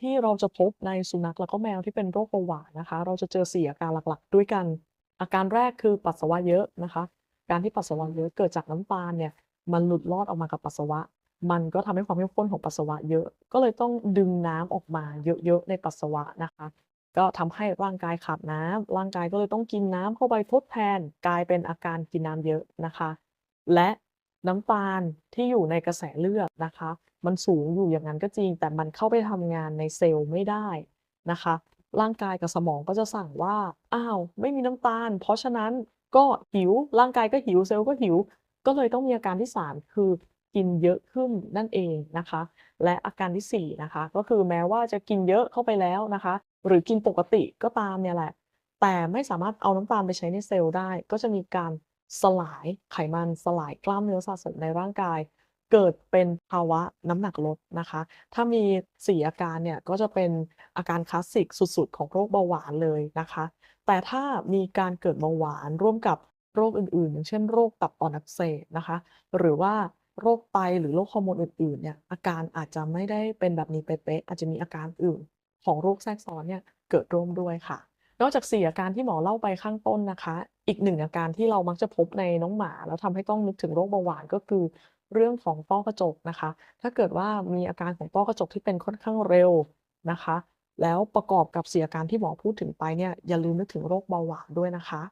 ที่เราจะพบในสุนัขแล้วก็แมวที่เป็นโรคเบาหวานนะคะ เราจะเจอ4อาการหลักๆ ด้วยกัน อาการแรกคือปัสสาวะเยอะนะคะ การที่ปัสสาวะเยอะเกิดจากน้ำตาลเนี่ยมันหลุดลอดออกมากับปัสสาวะ มันก็ทำให้ความเข้มข้นของปัสสาวะเยอะ ก็เลยต้องดึงน้ำออกมาเยอะๆในปัสสาวะนะคะ ก็ทำให้ร่างกายขาดน้ำร่างกายก็เลยต้องกินน้ำเข้าไปทดแทน กลายเป็นอาการกินน้ำเยอะนะคะ และ น้ำตาลที่อยู่ในกระแสเลือดนะคะ มันสูงอยู่อย่างนั้นก็จริง แต่มันเข้าไปทำงานในเซลล์ไม่ได้นะคะ ร่างกายกับสมองก็จะสั่งว่าอ้าวไม่มีน้ำตาล เพราะฉะนั้นก็หิวร่างกายก็หิวเซลล์ก็หิว ก็เลยต้องมีอาการที่ 3 คือกินเยอะขึ้นนั่นเองนะคะ และอาการที่4นะคะก็คือแม้ว่าจะกินเยอะเข้าไปแล้วนะคะ หรือกินปกติก็ตามเนี่ยแหละแต่ไม่สามารถเอาน้ำตาลไปใช้ในเซลล์ได้ ก็จะมีการ สลายไขมันสลายกล้ามเนื้อสะสมในร่างกาย เกิดเป็นภาวะน้ำหนักลดนะคะ ถ้ามี 4 อาการเนี่ยก็จะเป็นอาการคลาสสิกสุดๆ ของโรคเบาหวานเลยนะคะ แต่ถ้ามีการเกิดเบาหวานร่วมกับโรคอื่นๆ อย่างเช่นโรคตับอ่อนอักเสบนะคะ หรือว่าโรคไตหรือโรคฮอร์โมนอื่นๆเนี่ยอาการอาจจะไม่ได้เป็นแบบนี้เป๊ะๆอาจจะมีอาการอื่นของโรคแทรกซ้อนเนี่ยเกิดร่วมด้วยค่ะ นอกจาก 4 อาการที่หมอเล่าไปข้างต้นนะคะ อีกหนึ่งอาการที่เรามักจะพบในน้องหมา แล้วทำให้ต้องนึกถึงโรคเบาหวานก็คือเรื่องของต้อกระจกนะคะ ถ้าเกิดว่ามีอาการของต้อกระจกที่เป็นค่อนข้างเร็วนะคะ แล้วประกอบกับ4อาการที่หมอพูดถึงไปเนี่ยอย่าลืมนึกถึงโรคเบาหวานด้วยนะคะ